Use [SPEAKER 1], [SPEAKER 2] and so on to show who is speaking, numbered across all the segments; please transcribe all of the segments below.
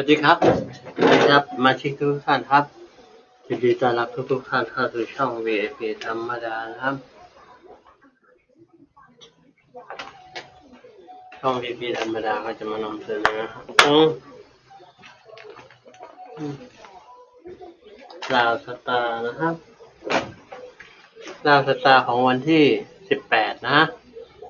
[SPEAKER 1] วัสดีครับสวัสดีครับ มาชิกทุกท่านครับยินดีต้อนรับทุกทุกๆท่านเข้าสู่ช่อง VIP ธรรมดานะครับ ช่อง VIP ธรรมดาก็จะมานำเสนอลาวสตาร์นะครับลาวสตาร์ของวันที่ 18 นะ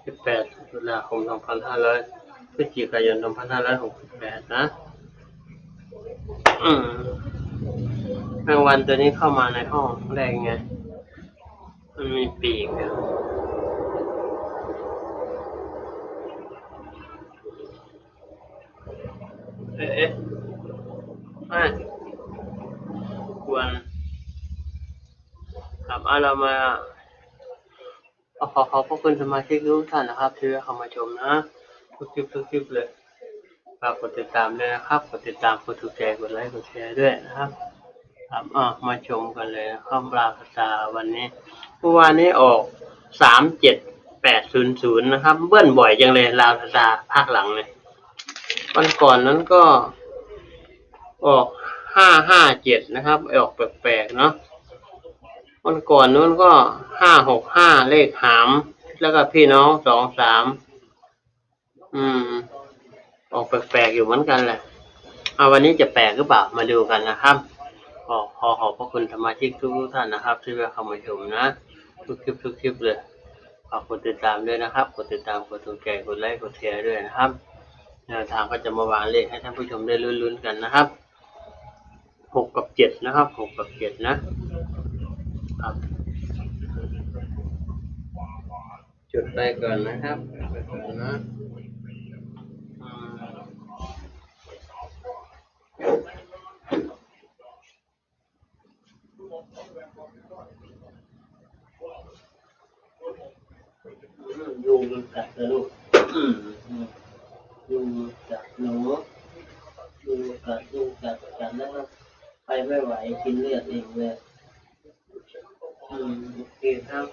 [SPEAKER 1] 18ตุลาคม 2500พฤศจิกายน 2568 นะ อืมแมงวันตัวนี้เข้ามาในห้องได้ไง มันมีปีกอะเอ๊ะเอ๊ะไม่ควรครับเอาเรามาเอาขอขอบพระคุณสมาชิกทุกท่านนะครับที่เข้ามาชมนะทุกคลิปทุกคลิปเลย ฝากกดติดตามด้วยนะครับ กดติดตาม กดถูกใจ กดไลค์ กดแชร์ด้วยนะครับครับอะมาชมกันเลยนะครับราคาตาวันนี้เมื่อวานนี้ออกสามเจ็ดแปดศูนย์ศูนย์นะครับ เบิ้ลบ่อยจังเลยราวตาภาคหลังเลยวันก่อนนั้นก็ ออกห้าห้าเจ็ดนะครับออกแปลกๆเนาะวันก่อนนู้นก็ห้าหกห้าเลขหาม แล้วก็พี่น้องสองสามอืม ออกแปลกๆอยู่เหมือนกันแหละเอาวันนี้จะแปลกหรือเปล่ามาดูกันนะครับขอขอขอบพระคุณสมาชิกทุกท่านนะครับ ที่แวะเข้ามาชมนะ ทุกคลิปทุกคลิปเลยฝากกดติดตามด้วยนะครับ กดติดตามกดถูกใจกดไลค์กดแชร์ด้วยนะครับแนวทางก็จะมาวางเลขให้ท่านผู้ชมได้ลุ้นๆกันนะครับหกกับเจ็ดนะครับหกกับเจ็ดนะครับจุดไปก่อนนะครับไปก่อนนะอืม อืมยุงกันะลูกอืมยุงกัดหนูดูกัดดูกัดกันแล้วก็ไปไม่ไหวกินเลือดเองเลยอืมโอเคครับ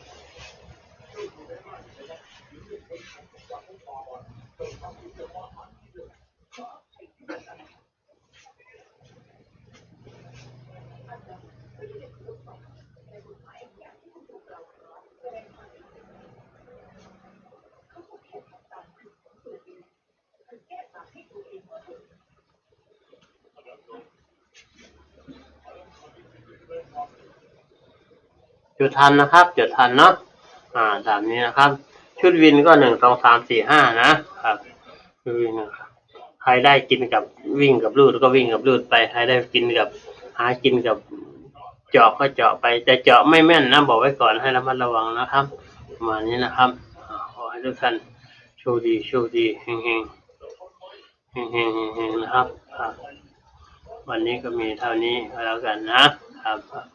[SPEAKER 1] จุดทันนะครับจุดทันเนาะอ่าตามนี้นะครับ ชุดวินก็หนึ่งสองสามสี่ห้านะครับชุดวินนะครับใครได้กินกับวิ่งกับลูดก็วิ่งกับลูดไปใครได้กินกับหากินกับเจาะก็เจาะไปแต่เจาะไม่แม่นนะบอกไว้ก่อนให้ระมัดระวังนะครับประมาณนี้นะครับขอให้ทุกท่านโชคดีโชคดีเฮงเฮงเฮงเฮงเฮงนะครับ วันนี้ก็มีเท่านี้แล้วกันนะครับ